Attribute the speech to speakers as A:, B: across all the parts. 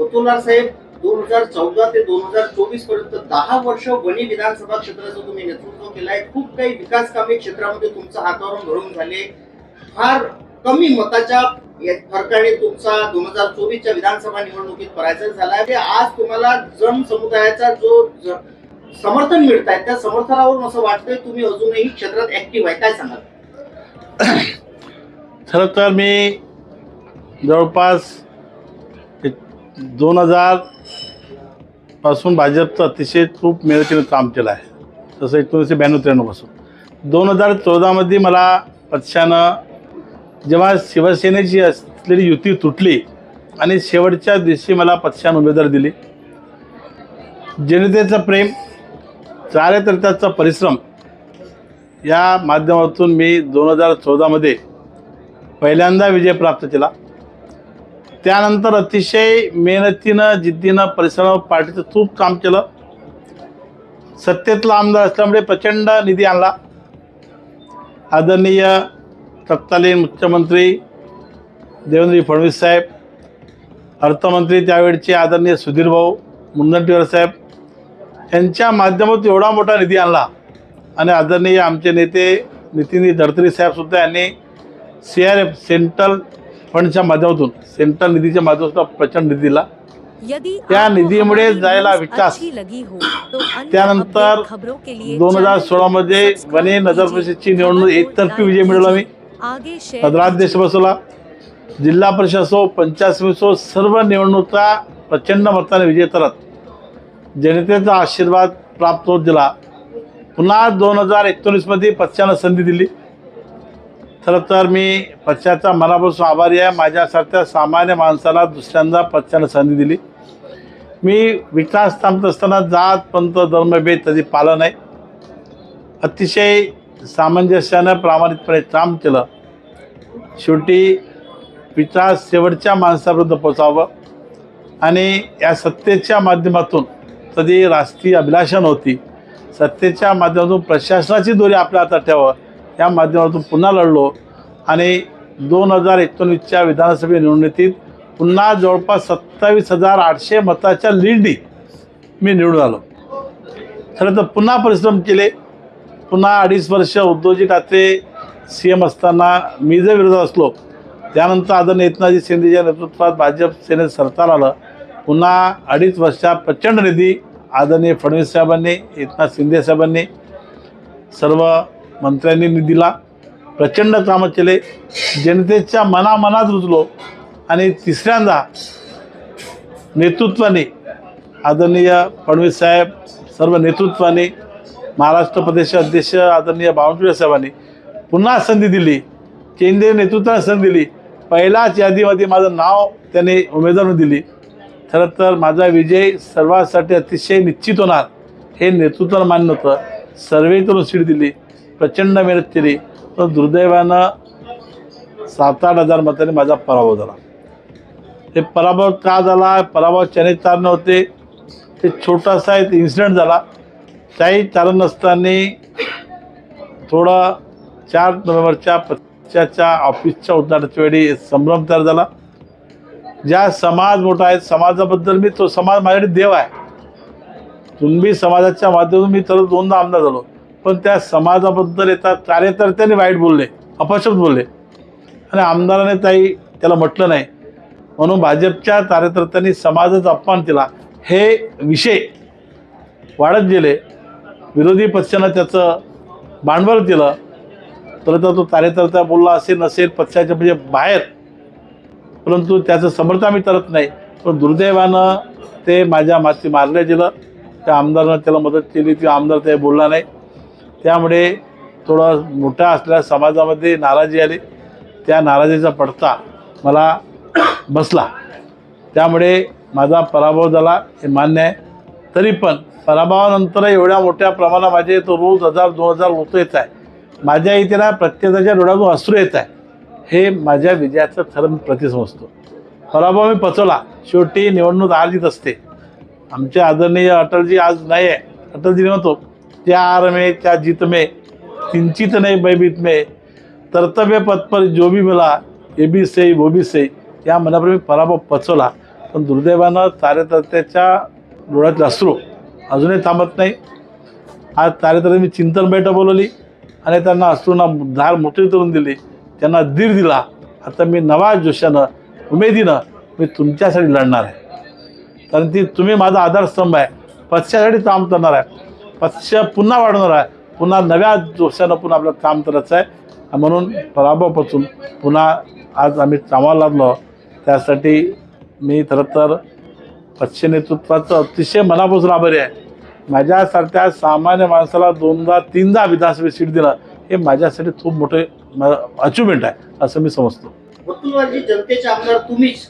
A: कोतुलार साहेब दोन हजार चौदा ते दोन हजार चोवीसपर्यंत दहा वर्ष वणी विधानसभा क्षेत्राचं तुम्ही नेतृत्व केलंय. खूप काही विकास कामे क्षेत्रामध्ये तुमचं हातावरून घडून झाले. फार कमी मताच्या या फरकाने तुमचा दोन हजार चोवीसच्या विधानसभा निवडणुकीत पराजय झाला ते म्हणजे आज तुम्हाला जन समुदायाचा जो समर्थन मिळत आहे त्या समर्थनावरून असं वाटतंय तुम्ही अजूनही क्षेत्रात ऍक्टिव्ह आहे. काय सांगाल?
B: खरं तर मी जवळपास दोन हजारपासून भाजपचं अतिशय खूप मेहनतीनं काम केलं आहे. तसं एकोणीसशे ब्याण्णव त्र्याण्णवपासून दोन हजार चौदामध्ये मला पक्षानं जेव्हा शिवसेनेची असलेली युती तुटली आणि शेवटच्या दिवशी मला पक्षानं उमेदवार दिली. जनतेचं प्रेम कार्यकर्त्याचा परिश्रम या माध्यमातून मी दोन हजार चौदामध्ये पहिल्यांदा विजय प्राप्त केला. त्यानंतर अतिशय मेहनतीनं जिद्दीनं परिसरावर पार्टीचं खूप काम केलं. सत्तेतला आमदार असल्यामुळे प्रचंड निधी आणला. आदरणीय तत्कालीन मुख्यमंत्री देवेंद्र फडणवीस साहेब अर्थमंत्री त्यावेळचे आदरणीय सुधीरभाऊ मुनगंटीवार साहेब यांच्या माध्यमातून एवढा मोठा निधी आणला. आणि आदरणीय आमचे नेते नितीन गडकरी साहेबसुद्धा यांनी सी आर एफ सेंट्रल फंडच्या माध्यमातून सेंट्रल निधीच्या माध्यमातून प्रचंड निधी दिला त्या निधीमुळे जायला विकास.
C: हो
B: त्यानंतर दोन हजार सोळामध्ये
C: सबस्क्राइब
B: वने नगर परिषदची निवडणूक एकतर्फी विजय मिळवला मी. भद्रादेश बसवला जिल्हा परिषद असो पंचायत समिती असो सर्व निवडणुका प्रचंड मताने विजय करत जनतेचा आशीर्वाद प्राप्त होत दिला पुन्हा दोन हजार एकोणीसमध्ये पक्षानं संधी दिली. खरं तर मी पक्षाचा मनापासून आभारी आहे. माझ्यासारख्या सामान्य माणसाला दुसऱ्यांदा पक्षानं संधी दिली. मी विकास थांबत असताना जात पंत धर्मभेद कधी पालन नाही. अतिशय सामंजस्यानं प्रामाणिकपणे काम केलं. शेवटी विकास शेवटच्या माणसापर्यंत पोचावं आणि या सत्तेच्या माध्यमातून कधी राष्ट्रीय अभिलाषण होती सत्तेच्या माध्यमातून प्रशासनाची दोरी आपल्या हातात ठेवावं. या माध्यमातून पुन्हा लढलो आणि दोन हजार एकोणीसच्या विधानसभा निवडणुकीत पुन्हा जवळपास सत्तावीस हजार आठशे मताच्या लीडनी मी निवडून आलो. खरं तर पुन्हा परिश्रम केले. पुन्हा अडीच वर्ष उद्धवजी ठाकरे सी एम असताना मी जर विरोधात असलो त्यानंतर आदरणीय एकनाथजी शिंदेच्या नेतृत्वात भाजप सेनेत सरकार आलं. पुन्हा अडीच वर्षात प्रचंड निधी आदरणीय फडणवीस साहेबांनी एकनाथ शिंदे साहेबांनी सर्व मंत्र्यांनी निधीला प्रचंड कामं केले. जनतेच्या मनामनात रुजलो. आणि तिसऱ्यांदा नेतृत्वाने आदरणीय फडणवीस साहेब सर्व नेतृत्वाने महाराष्ट्र प्रदेश अध्यक्ष आदरणीय बावनकुळे साहेबांनी पुन्हा संधी दिली. केंद्रीय नेतृत्वाने संधी दिली. पहिलाच यादीमध्ये माझं नाव त्यांनी उमेदवार दिली. खरं तर माझा विजय सर्वांसाठी अतिशय निश्चित होणार. हे नेतृत्वाला मान्य होतं. सर्वे करून सीट दिली. प्रचंड मेहनत केली. पण दुर्दैवानं सात आठ हजार मताने माझा पराभव झाला. ते पराभव का झाला? पराभव चॅनेल तारण होते. ते छोटासा एक इन्सिडेंट झाला. त्याही तारण नसताना थोडं चार नोव्हेंबरच्या पक्षाच्या ऑफिसच्या उद्घाटनाच्या वेळी संभ्रम तयार झाला. ज्या समाज मोठा आहे समाजाबद्दल मी तो समाज माझ्याकडे देव आहे. तुम्ही समाजाच्या माध्यमातून मी तर दोनदा आमदार झालो. पण त्या समाजाबद्दल येतात. कार्यकर्त्यांनी वाईट बोलले अपशब्द बोलले. आणि आमदाराने ताई त्याला म्हटलं नाही. म्हणून भाजपच्या कार्यकर्त्यांनी समाजाचा अपमान केला. हे विषय वाढत गेले. विरोधी पक्षानं त्याचं भांडवल केलं. तर तो कार्यकर्ता बोलला असेल नसेल पक्षाच्या म्हणजे बाहेर. परंतु त्याचं समर्थन आम्ही करत नाही. पण दुर्दैवानं ते माझ्या माती मारलं गेलं. त्या आमदारानं त्याला मदत केली. ती आमदार ते बोलला नाही. त्यामुळे थोडा मोठा असल्या समाजामध्ये नाराजी आली. त्या नाराजीचा पडता मला बसला. त्यामुळे माझा पराभव झाला हे मान्य आहे. तरी पण पराभवानंतर एवढ्या मोठ्या प्रमाणात माझे तो रोज हजार दोन हजार लोक येत आहे. माझ्या इथे ना प्रत्येकाच्या डोळ्यातून अश्रू येत आहे. हे माझ्या विजयाचं खरं मी प्रतिसमजतो पराभव मी पचवला. शेवटी निवडणूक हार जीत असते. आमचे आदरणीय अटलजी आज नाही आहे. अटलजी नव्हतो त्या में त्या जीत में किंचित नहीं भयभीत में कर्तव्य पथ पर जो भी मिला ए बी सही वो भी सही. या मनाप्रमाणे मी पराभव पचवला. पण दुर्दैवानं कार्यकर्त्याच्या डोळ्यातले अश्रू अजूनही थांबत नाही. आज कार्यकर्ते मी चिंतन बैठक बोलवली आणि त्यांना अश्रूंना धार मोठी करून दिली. त्यांना धीर दिला. आता मी नवा जोशानं उमेदीनं मी तुमच्यासाठी लढणार आहे. कारण ती तुम्ही माझा आधारस्तंभ आहे. पक्षासाठी काम करणार आहे. पक्ष पुन्हा वाढवणार आहे. पुन्हा नव्या जोशानं पुन्हा आपलं काम करायचं आहे. म्हणून पराभवापासून पुन्हा आज आम्ही कामाला लागलो. त्यासाठी मी खरं तर पक्ष नेतृत्वाचं अतिशय मनापासून आभारी आहे. माझ्यासारख्या सामान्य माणसाला दोनदा तीनदा विधानसभेत सीट दिलं हे माझ्यासाठी खूप मोठे अचिव्हमेंट आहे असं मी समजतो.
A: जनतेचे आमदार तुम्हीच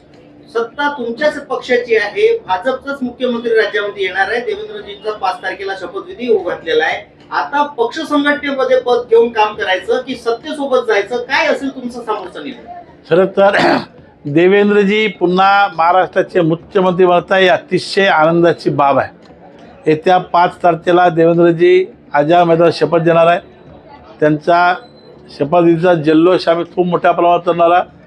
A: सत्ता तुमच्याच पक्षाची आहे. भाजपचाच मुख्यमंत्री राज्यामध्ये येणार आहे. देवेंद्रजींचा पाच तारखेला शपथविधी होऊ घातलेला आहे. आता पक्ष संघटनेमध्ये पद घेऊन काम करायचं की सत्तेसोबत जायचं काय असेल तुमचं समोरचं निर्णय
B: खरं तर देवेंद्रजी पुन्हा महाराष्ट्राचे मुख्यमंत्री बनता ही अतिशय आनंदाची बाब आहे. येत्या पाच तारखेला देवेंद्रजी आजा मैदानात शपथ देणार आहे. त्यांचा शपथविधीचा जल्लोष आम्ही खूप मोठ्या प्रमाणात करणार आहे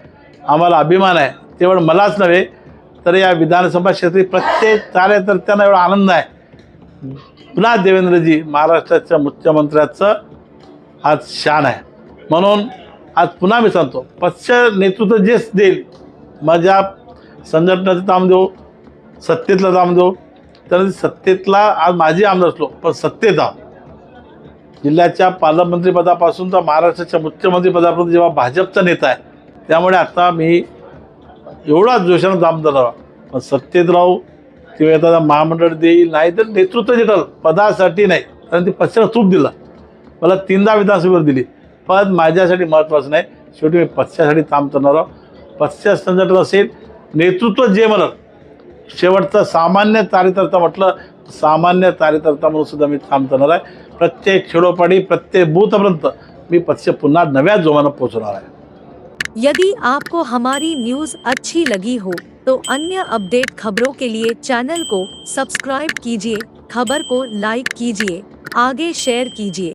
B: आम्हाला अभिमान आहे. केवळ मलाच नव्हे तर या विधानसभा क्षेत्रातील प्रत्येक कार्यकर्त्यांना एवढा आनंद आहे. पुन्हा देवेंद्रजी महाराष्ट्राच्या मुख्यमंत्र्याचं आज शान आहे. म्हणून आज पुन्हा मी सांगतो पक्ष नेतृत्व जे देईल माझ्या संघटनेचं काम देऊ सत्तेतलं दाम देऊ तर सत्तेतला आज माझी आमदार असलो पण सत्तेचा. जिल्ह्याच्या पालकमंत्रीपदापासून तर महाराष्ट्राच्या मुख्यमंत्रीपदापर्यंत जेव्हा भाजपचा नेता आहे त्यामुळे आता मी एवढा जोशानं काम राहा पण सत्तेत राहू किंवा एखादा महामंडळ देईल नाही तर नेतृत्व देतात. पदासाठी नाही. कारण ती पक्षाला चूप दिला. मला तीनदा विधानसभेवर दिली. पद माझ्यासाठी महत्त्वाचं नाही. शेवटी मी पक्षासाठी काम करणार आहोत पक्ष संघटन असेल नेतृत्व जे म्हणत शेवटचं सामान्य कार्यकर्ता म्हटलं सामान्य कार्यकर्ता म्हणून सुद्धा मी काम करणार आहे. प्रत्येक खेडोपाडी प्रत्येक बूथपर्यंत मी पक्ष पुन्हा नव्या जोमानं पोहोचणार आहे.
C: यदि आपको हमारी न्यूज़ अच्छी लगी हो तो अन्य अपडेट खबरों के लिए चैनल को सब्सक्राइब कीजिए, खबर को लाइक कीजिए, आगे शेयर कीजिए।